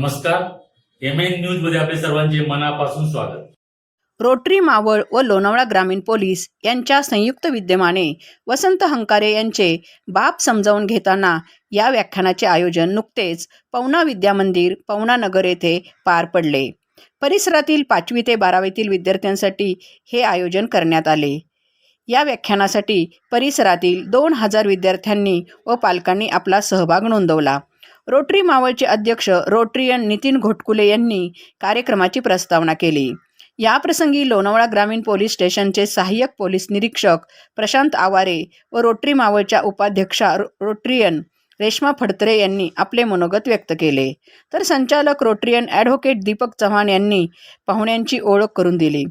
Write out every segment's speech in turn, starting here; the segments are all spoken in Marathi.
नमस्कार. एम एन न्यूजमध्ये आपले सर्वांचे मनापासून स्वागत. रोटरी मावळ व लोणावळा ग्रामीण पोलीस यांच्या संयुक्त विद्यमाने वसंत हंकारे यांचे बाप समजावून घेताना या व्याख्यानाचे आयोजन नुकतेच पवना विद्या मंदिर पवना नगर येथे पार पडले. परिसरातील पाचवी ते बारावीतील विद्यार्थ्यांसाठी हे आयोजन करण्यात आले. या व्याख्यानासाठी परिसरातील दोन हजार विद्यार्थ्यांनी व पालकांनी आपला सहभाग नोंदवला. रोटरी मावळचे अध्यक्ष रोटरीयन नितीन घोटकुले यांनी कार्यक्रमाची प्रस्तावना केली. याप्रसंगी लोणावळा ग्रामीण पोलीस स्टेशनचे सहाय्यक पोलीस निरीक्षक प्रशांत आवारे व रोटरी मावळच्या उपाध्यक्षा रो- रोटरीयन रेश्मा फडतरे यांनी आपले मनोगत व्यक्त केले. तर संचालक रोटरीयन ॲडव्होकेट दीपक चव्हाण यांनी पाहुण्यांची ओळख करून दिली.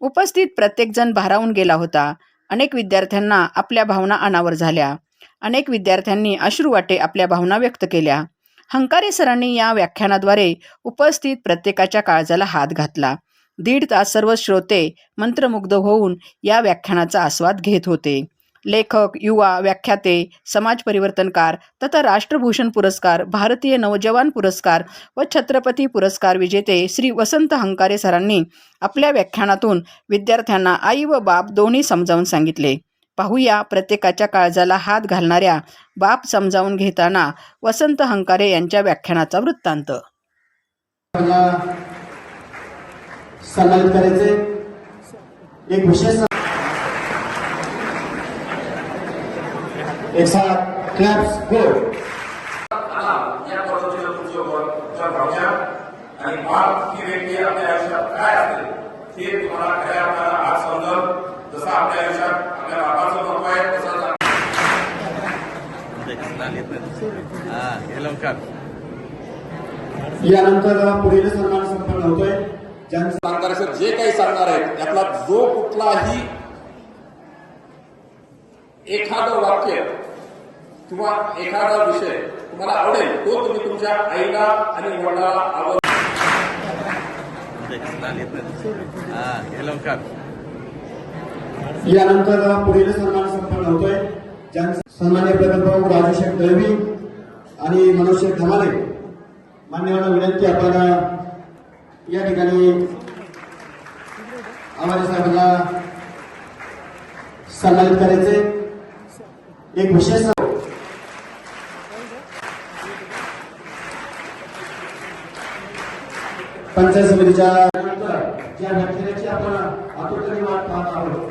उपस्थित प्रत्येकजण भारावून गेला होता. अनेक विद्यार्थ्यांना आपल्या भावना अनावर झाल्या. अनेक विद्यार्थ्यांनी अश्रुवाटे आपल्या भावना व्यक्त केल्या. हंकारे सरांनी या व्याख्यानाद्वारे उपस्थित प्रत्येकाच्या काळजाला हात घातला. दीड तास सर्व श्रोते मंत्रमुग्ध होऊन या व्याख्यानाचा आस्वाद घेत होते. लेखक युवा व्याख्याते समाज परिवर्तनकार तथा राष्ट्रभूषण पुरस्कार भारतीय नवजवान पुरस्कार व छत्रपती पुरस्कार विजेते श्री वसंत हंकारे सरांनी आपल्या व्याख्यानातून विद्यार्थ्यांना आई व बाप दोन्ही समजावून सांगितले. पाहूया प्रत्येकाच्या काळजाला हात घालणाऱ्या बाप समजावून घेताना वसंत हंकारे यांच्या व्याख्यानाचा वृत्तांत. एक विशेष आणि बाप ही व्यक्ती आपल्या आयुष्यात काय असते हे तुम्हाला जसं आपल्या आयुष्यात आपल्या बापाचं महत्त्व आहे तसंच लवकर. यानंतर पुढील सन्मान संपन्न होतोय ज्यांचं सांगणार असेल जे काही सांगणार आहेत यातला जो कुठलाही एखादं वाक्य किंवा एखादा विषय तुम्हाला आवडेल तो तुम्ही तुमच्या आईला आणि वडिलाला आवड हे यानंतर पुढील सन्मान संपन्न होतोय ज्यांचं सन्मान्य प्रकल्प राजू शेख दळवी आणि मनोज शेख धमाले मान्यवांना विनंती आपल्याला या ठिकाणी आवारे साहेबांना सन्मानित करायचे. एक विशेष पंचायत समितीच्या नंतर ज्या व्याख्यानाची आपण आतुरतेने वाट पाहत आहोत